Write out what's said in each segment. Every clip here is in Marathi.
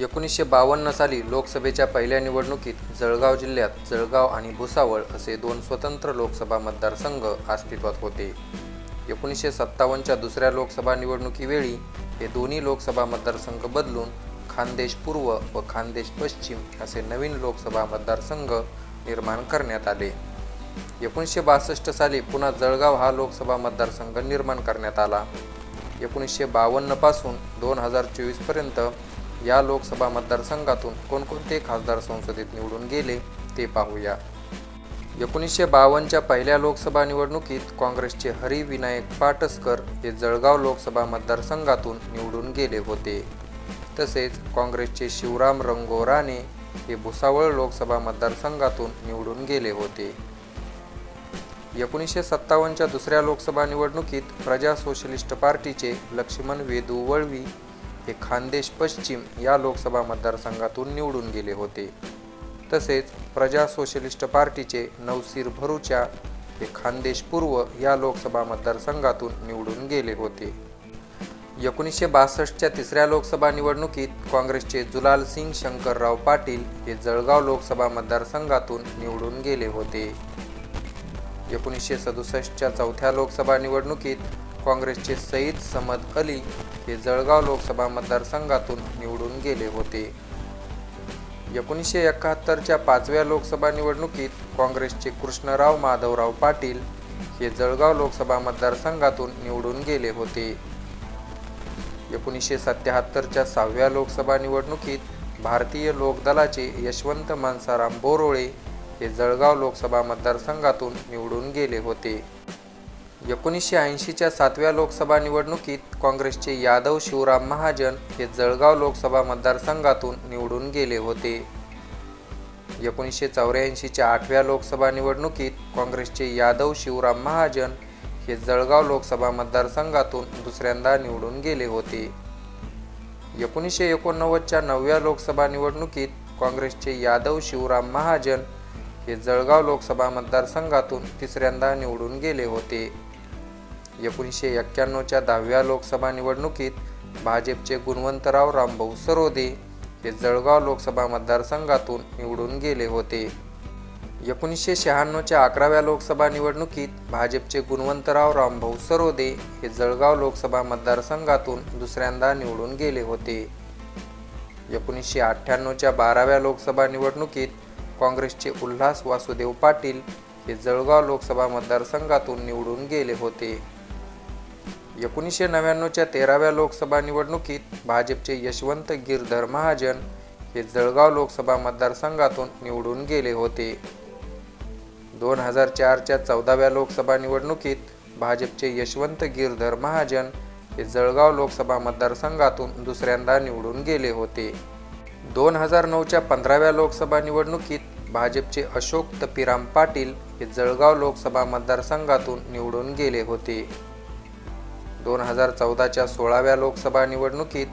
एकोणीसशे बावन्न साली लोकसभेच्या पहिल्या निवडणुकीत जळगाव जिल्ह्यात जळगाव आणि भुसावळ असे दोन स्वतंत्र लोकसभा मतदारसंघ अस्तित्वात होते. एकोणीसशे सत्तावन्नच्या दुसऱ्या लोकसभा निवडणुकीवेळी हे दोन्ही लोकसभा मतदारसंघ बदलून खानदेश पूर्व व खानदेश पश्चिम असे नवीन लोकसभा मतदारसंघ निर्माण करण्यात आले. एकोणीसशे बासष्ट साली पुन्हा जळगाव हा लोकसभा मतदारसंघ निर्माण करण्यात आला. एकोणीसशे बावन्नपासून दोन हजार चोवीसपर्यंत या लोकसभा मतदारसंघातून कोणकोणते खासदार संसदेत निवडून गेले ते पाहूया. एकोणीसशे बावन्नच्या पहिल्या लोकसभा निवडणुकीत काँग्रेसचे हरिविनायक पाटसकर हे जळगाव लोकसभा मतदारसंघातून निवडून गेले होते. तसेच काँग्रेसचे शिवराम रंगो राणे हे भुसावळ लोकसभा मतदारसंघातून निवडून गेले होते. एकोणीसशे सत्तावन्नच्या दुसऱ्या लोकसभा निवडणुकीत प्रजा सोशलिस्ट पार्टीचे लक्ष्मण वेदू वळवी हे खानदेश पश्चिम या लोकसभा मतदारसंघातून निवडून गेले होते. तसेच प्रजा सोशलिस्ट पार्टीचे नवसीर भरुच्या हे खानदेश पूर्व या लोकसभा मतदारसंघातून निवडून गेले होते. एकोणीसशे बासष्टच्या तिसऱ्या लोकसभा निवडणुकीत काँग्रेसचे जुलाल सिंग शंकरराव पाटील हे जळगाव लोकसभा मतदारसंघातून निवडून गेले होते. एकोणीसशे सदुसष्टच्या चौथ्या लोकसभा निवडणुकीत काँग्रेसचे सईद समद अली हे जळगाव लोकसभा मतदारसंघातून निवडून गेले होते. एकोणीसशे एकाहत्तरच्या पाचव्या लोकसभा निवडणुकीत काँग्रेसचे कृष्णराव माधवराव पाटील हे जळगाव लोकसभा मतदारसंघातून निवडून गेले होते. एकोणीसशे सत्याहत्तरच्या सहाव्या लोकसभा निवडणुकीत भारतीय लोकदलाचे यशवंत मानसाराम बोरोळे हे जळगाव लोकसभा मतदारसंघातून निवडून गेले होते. एकोणीसशे ऐंशीच्या सातव्या लोकसभा निवडणुकीत काँग्रेसचे यादव शिवराम महाजन हे जळगाव लोकसभा मतदारसंघातून निवडून गेले होते. एकोणीसशे चौऱ्याऐंशीच्या आठव्या लोकसभा निवडणुकीत काँग्रेसचे यादव शिवराम महाजन हे जळगाव लोकसभा मतदारसंघातून दुसऱ्यांदा निवडून गेले होते. एकोणीसशे एकोणनव्वदच्या नवव्या लोकसभा निवडणुकीत काँग्रेसचे यादव शिवराम महाजन हे जळगाव लोकसभा मतदारसंघातून तिसऱ्यांदा निवडून गेले होते. एकोणीसशे एक्क्याण्णवच्या दहाव्या लोकसभा निवडणुकीत भाजपचे गुणवंतराव रामभाऊ सरोदे हे जळगाव लोकसभा मतदारसंघातून निवडून गेले होते. एकोणीसशे शहाण्णवच्या अकराव्या लोकसभा निवडणुकीत भाजपचे गुणवंतराव रामभाऊ सरोदे हे जळगाव लोकसभा मतदारसंघातून दुसऱ्यांदा निवडून गेले होते. एकोणीसशे अठ्ठ्याण्णवच्या बाराव्या लोकसभा निवडणुकीत काँग्रेसचे उल्हास वासुदेव पाटील हे जळगाव लोकसभा मतदारसंघातून निवडून गेले होते. एकोणीसशे नव्याण्णवच्या तेराव्या लोकसभा निवडणुकीत भाजपचे यशवंत गिरधर महाजन हे जळगाव लोकसभा मतदारसंघातून निवडून गेले होते. दोन हजार चारच्या चौदाव्या लोकसभा निवडणुकीत भाजपचे यशवंत गिरधर महाजन हे जळगाव लोकसभा मतदारसंघातून दुसऱ्यांदा निवडून गेले होते. दोन हजार नऊच्या पंधराव्या लोकसभा निवडणुकीत भाजपचे अशोक तपिराम पाटील हे जळगाव लोकसभा मतदारसंघातून निवडून गेले होते. दोन हजार चौदाच्या सोळाव्या लोकसभा निवडणुकीत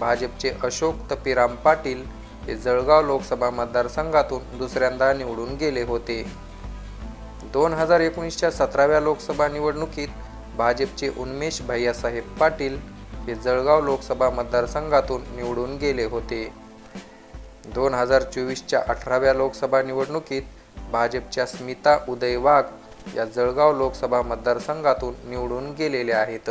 भाजपचे अशोक तपिराम पाटील हे जळगाव लोकसभा मतदारसंघातून दुसऱ्यांदा निवडून गेले होते. दोन हजार एकोणीसच्या सतराव्या लोकसभा निवडणुकीत भाजपचे उन्मेष भैयासाहेब पाटील हे जळगाव लोकसभा मतदारसंघातून निवडून गेले होते. दोन हजार चोवीसच्या अठराव्या लोकसभा निवडणुकीत भाजपच्या स्मिता उदय वाघ या जळगाव लोकसभा मतदारसंघातून निवडून गेलेल्या आहेत.